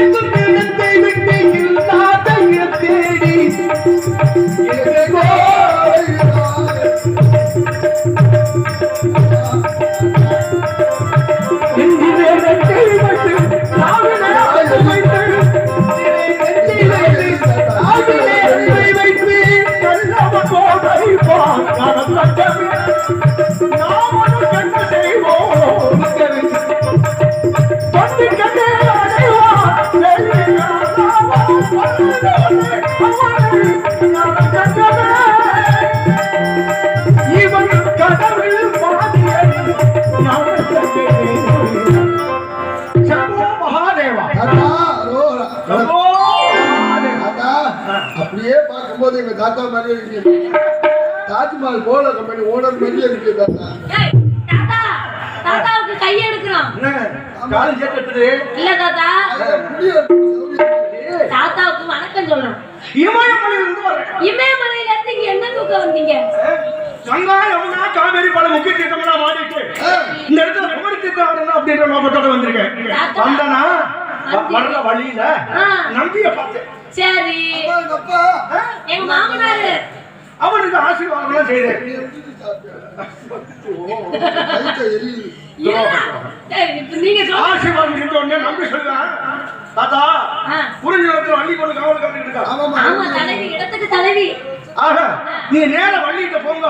Thank you. இருக்கு தாஜ்மஹால் போல company owner மாதிரியே இருக்கு தாத்தா ஏய், தாத்தா தாத்தாவுக்கு கை எடுக்கிறோம் என்ன? கால் சேர்த்துட்டு இல்ல தாத்தா. தாத்தாவுக்கு வணக்கம் சொல்றோம் இமயமலையில இருந்து இங்க என்ன தூக்கம் வந்தீங்க? கங்கா யமுனா காவேரி பல முக்கிய தீர்த்தமெல்லாம் மாறிட்டு இந்த இடத்துல குமரி தீர்த்தம் அப்படின்ற நோக்கத்தோட வந்திருக்கேன். வந்தனா வர்ற வழியில. நம்பிய பார்த்தேன். சரி. எங்க அப்பா எங்க மாமனாரு அவனுக்கு ஆசீர்வாதம் செய்தேன் ஆசீர்வாதம் செஞ்ச உடனே நம்பி சொல்லுவேன் தாத்தா. புரிஞ்ச இடத்துல வள்ளி கொண்டு காவல் கட்டிட்டு இருக்கா. ஆமா தலைவி இடத்துக்கு தலைவி. ஆக நீ நேர வள்ளிகிட்ட போங்க.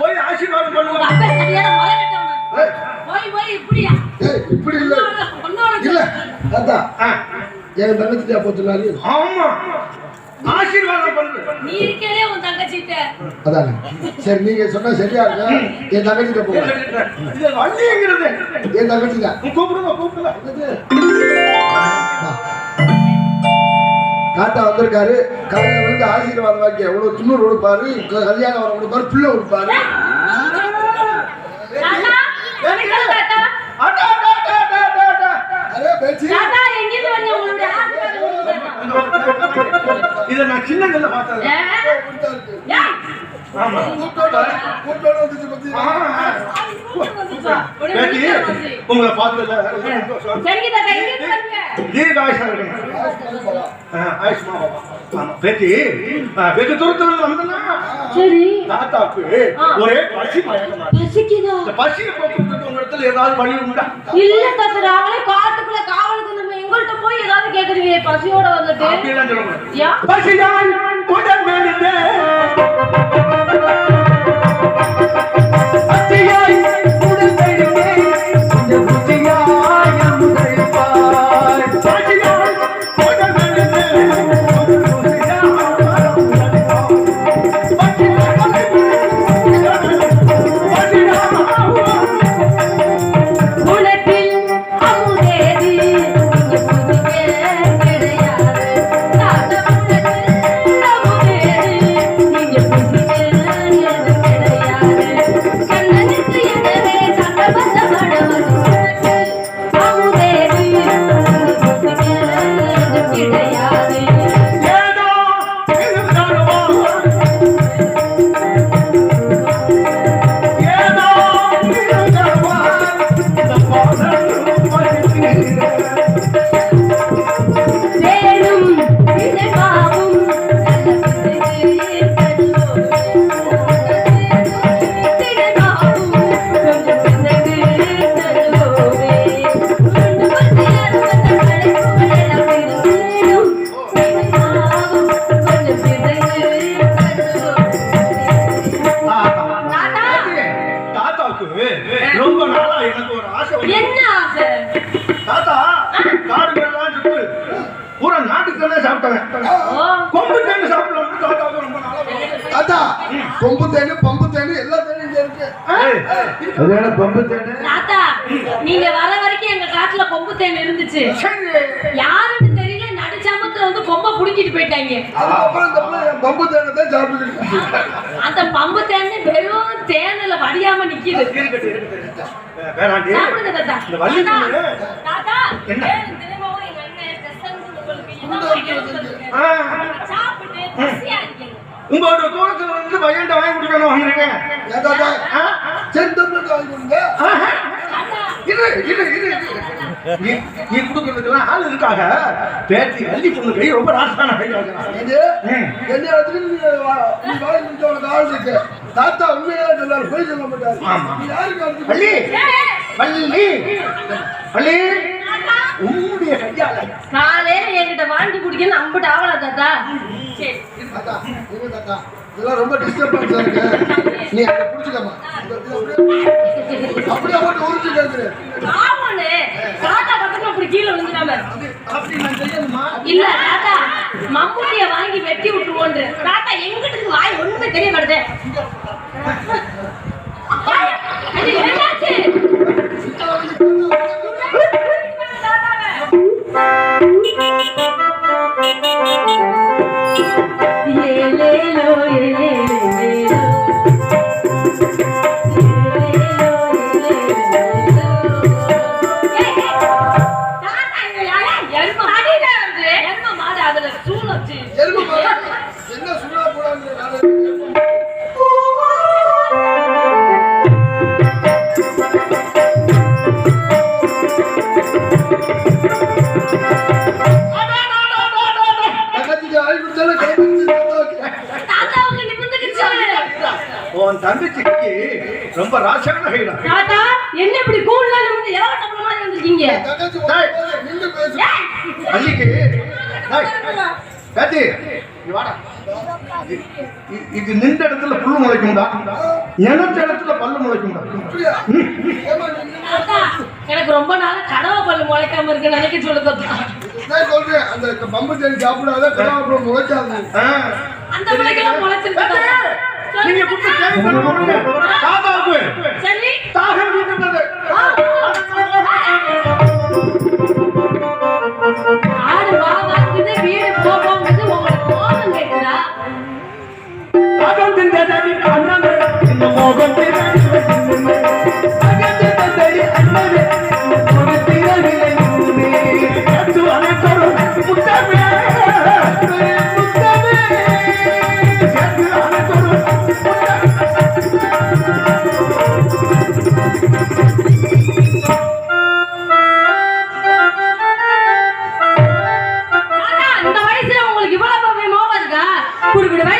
போய் ஆசீர்வாதம் பண்ணுங்க. அப்பா சரியான முறை ஏய், போய் போய் இப்படியா? ஏய், இப்படி இல்ல. இல்ல. தாத்தா. ஆ, என் தங்கச்சியா போச்சுனாரு ஆமா. ஆசீர்வாதம் பண்ணு. நீ இருக்கே உன் தங்கச்சிட்ட. அதானே. சரி நீங்க சொன்னா சரியா இருக்கு? என் தங்கச்சிட்ட போங்க. இது வள்ளிங்கிறது. என் தங்கச்சி தான் கூப்பிடுங்க கூப்பிடுங்க. தாத்தா வந்திருக்காரு. காலையில வந்து ஆசீர்வாதம் வாங்கி எவ்வளவு துண்ணூறு கொடுப்பாரு. கல்யாணம் வர கொடுப்பாரு பிள்ளை கொடுப்பாரு. நான் சின்னதுல? ஏய், ஆமா கூட்டோட கூட்டோட வந்துச்சு பத்தி பேட்டி. உங்களை பார்த்ததுல. சரிங்க தாத்தா எங்கிருந்து வரீங்க தீர்காயுஷா இருக்கணும் ஆயுஷ்மா பாபா. பேட்டி ஆ, வெகு தூரத்துல இருந்து வந்தனா சரி தாத்தாக்கு ஆ. ஒரே பசி மயக்கமா. பசிக்குதா பசியை உங்க இடத்துல ஏதாவது வழி உண்டா இல்ல தாத்தா காட்டுக்குள்ள காவலுக்கு நம்ம எங்கள்கிட்ட போய் ஏதாவது கேக்குறீங்க பசியோட வந்துட்டு? அப்படியெல்லாம் சொல்ல முடியாது யா? கொம்பு தேன் இருந்துச்சு. யாருன்னு தெரியல நடுச்சாமத்துல வந்து கொம்ப புடுங்கிட்டு போயிட்டாங்க. பம்பு தேனை அந்த பம்பு தேன் வெறும் தேனில வடியாம நிக்குது. சாப்பிடுங்க தாத்தா. எங்க அண்ணன் சாப்பிட்டு உங்களோட தூரத்துல வந்து பையன்ட்ட வாங்கி கொடுக்கணும் வாங்குறீங்க? சரி தம்பி வாங்கி கொடுங்க. நீ நீ கொடுக்கறதுக்கெல்லாம் ஆள் இருக்காக? பேத்தி வள்ளி பொண்ணு கை ரொம்ப ராசான கை என்ன இடத்துல ஆள் இருக்கு. தாத்தா உண்மையா சொல்லாரு போய் சொல்ல மாட்டாரு. யாருக்கு வள்ளி. வள்ளி. வள்ளி. உன்னுடைய கையால. காலையில என்கிட்ட வாங்கி குடிக்கணும் அம்பிட்டு ஆவலா தாத்தா? சரி. தாத்தா தாத்தா. இதெல்லாம் ரொம்ப டிஸ்டர்பன்ஸா இருக்கு. நீ அதை புடிச்சுக்கமா அப்படியே போட்டு உரிச்சு கேட்குறேன் ஆமாண்ணே தாத்தா பக்கத்துல அப்படி கீழே விழுந்துடாம அப்படி நான் செய்யணுமா? இல்ல தாத்தா மம்முட்டிய வாங்கி வெட்டி விட்டுருவோன்று தாத்தா எங்கிட்டு வாய் ஒண்ணுமே தெரிய மாட்டேது. அது என்னாச்சு? தங்கச்சிக்கு ரொம்ப ராசான கைடா தாத்தா, என்ன இப்படி கூழ்ல நிமிர்ந்து இளவட்ட மாதிரி வந்திருக்கீங்க டேய், பேத்தி நீ வாடா. இது- நின்ற இடத்துல புல்லு முளைக்கும்டா. நினைச்ச இடத்துல பல்லு முளைக்கும்டா. எனக்கு ரொம்ப நாளா கடவை பல்லு முளைக்காம இருக்கு நினைக்க சொல்லு தாத்தா. நான் சொல்றேன். அந்த பம்பு தேடி சாப்பிடாத கடாப்படம் முளைக்காது. ஆ. அந்த பிள்ளைக்கெல்லாம் முளைச்சிருக்கு. நீங்க கொடுத்த கேள்வி மாட்டீங்க. தாத்தாவுக்கு சரி தாகம் இருக்கின்றது.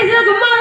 my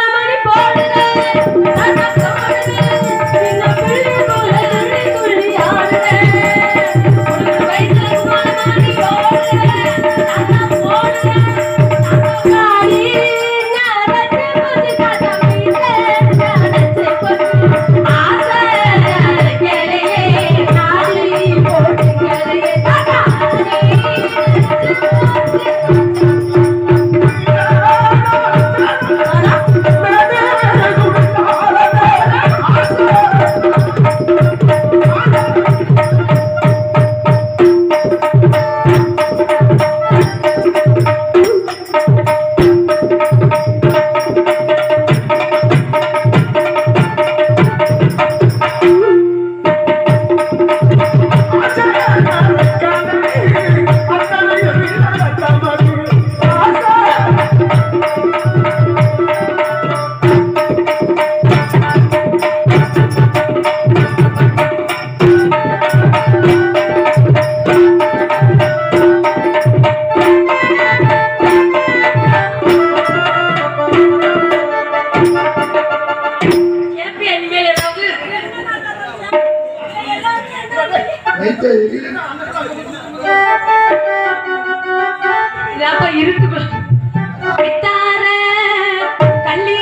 லைட்டா எரியுது. இதாப்பா இருக்குள்ள விட்டார கள்ளி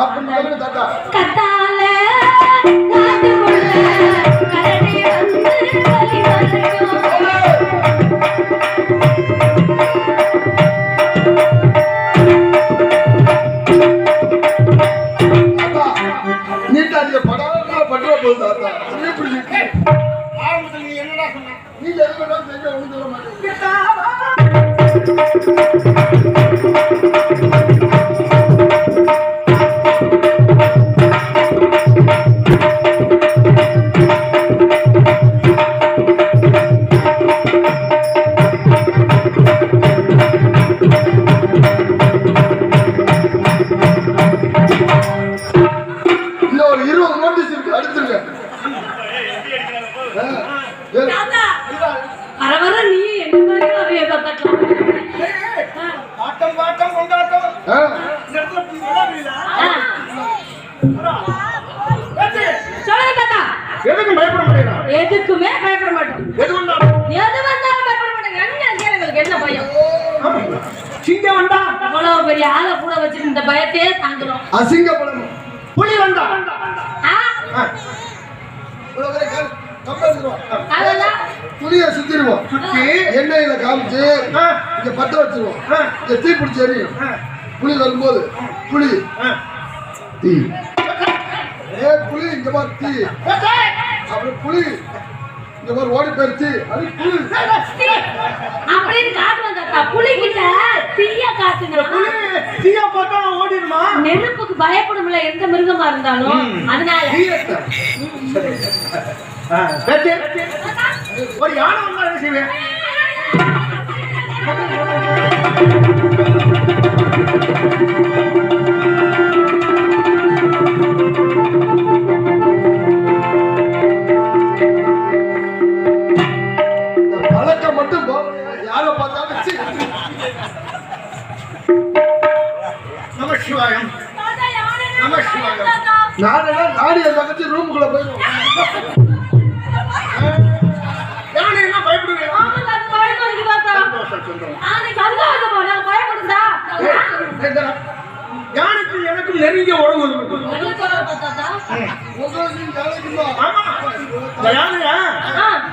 தான் இருக்குது எதுக்கும் பயப்பட மாட்டேங்கிறா எதுக்குமே பயப்பட மாட்டோம். எது வந்தாலும். எது வந்தாலும் பயப்பட மாட்டோம். என்ன எங்களுக்கு என்ன பயம்? சிங்கம் வந்தா? இவ்வளவு பெரிய ஆளை கூட இந்த பயத்தையே தாங்குறோம் அசிங்கப்படணும் புலி வந்தா? புளிய சுத்திடுவோம். சுத்தி எண்ணெயில காமிச்சு இங்க பத்த வச்சிருவோம். இங்க தீ பிடிச்சி எரியும் புளி வரும்போது புளி ஆ. தீ. ஏ புளி இங்க பாரு தீ. அப்புறம் புளி இங்க பாரு ஓடி போயிருச்சு. அது புளி தீ. அப்படின்னு காட்டுவோம் தாத்தா புலிகிட்ட தீய காட்டுங்க புலி. தீயா பார்த்தா ஓடிடுமா? நெருப்புக்கு பயப்படும்ல எந்த மிருகமா இருந்தாலும். அதனால. ஒரு யானை வந்தா என்ன செய்வேன்? இந்த பழக்கம் மட்டும் போகலையா? யாரை பார்த்தாலும் சீ. நம சிவாயம் நம சிவாயம் நானே நாடி என் தங்கச்சி ரூமுக்குள்ள போயிடுவோம்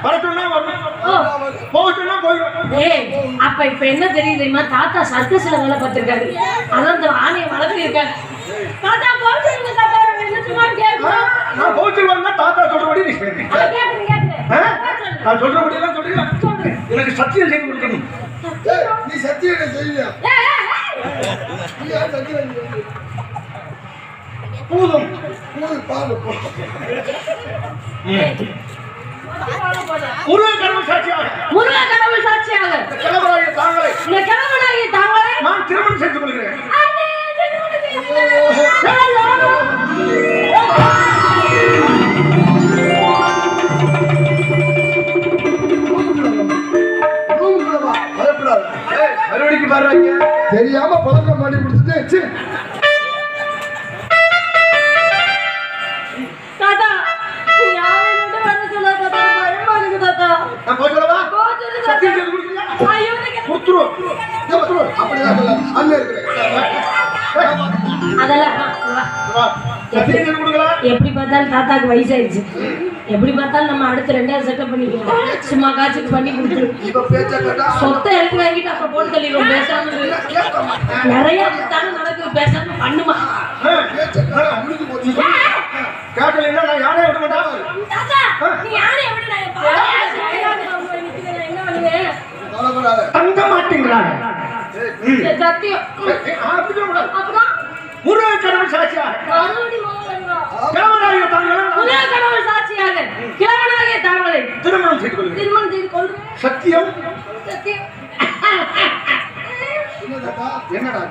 பறக்கணும்னா வரணும் ஓ, போகட்டும்னா போயிடும் ஏய், அப்ப இப்ப என்ன தெரியுது? தெரியுமா தாத்தா சர்க்கஸ்ல வேலை பார்த்திருக்காரு. அதான் ஆணையை தாத்தா போட்டுருங்க தாத்தா. சும்மா கேட்கும் நான் போச்சு வரனா தாத்தா சொல்றபடி நீ நான் சொல்றபடி எல்லாம் சொல்றீங்க எனக்கு சத்தியம் செய்து கொடுக்கணும். நீ சத்தியம் செய்வியா ஏய், ஏய், ஏய். நீ ஏன் சத்தியம்? பூதம். முருக கடவுள் சாட்சியாக நான் போய் சொல்லவா? சத்தியம் செய்து கொடுக்குறீங்களா ஐயோ எனக்கு கொடுத்துருவோம் கொடுத்துரு. அப்படிதான் சொல்ல. அண்ணன் இருக்கிறேன். அதெல்லாம் வா. வா. சத்தியம் செய்து கொடுக்கலாம் எப்படி பார்த்தாலும் தாத்தாக்கு வயசாயிருச்சு எப்படி பார்த்தாலும் நம்ம அடுத்து ரெண்டாவது செட்டப் பண்ணிக்கலாம் சும்மா காய்ச்சிட்டு பண்ணி கொடுத்துரு. இப்ப பேச்ச கேட்டா சொத்தை எழுதி வாங்கிட்டு அப்புறம் போட்டு தள்ளிடுவோம் பேசாம. நிறைய நடக்குது பேசாம பண்ணுமா பேச்ச கேட்டா முடிஞ்சு போச்சு. கேட்கலைன்னா நான் யானை விட மாட்டேன் தாத்தா நீ யாரை எப்படி நான் என்ன பண்ணுவேன் கவலைப்படாத. தங்க மாட்டேங்கிறாங்க சத்தியம். முருக கடவுள் சாட்சியாக. கிழவராகிய தாங்களை. முதல் கடவுள் சாட்சியாக. கிழவனாகிய தாங்களை திருமணம் செய்து கொள்கிறேன் திருமணம் செய்து கொள்கிறேன் சத்தியம். சத்தியம்? என்னடா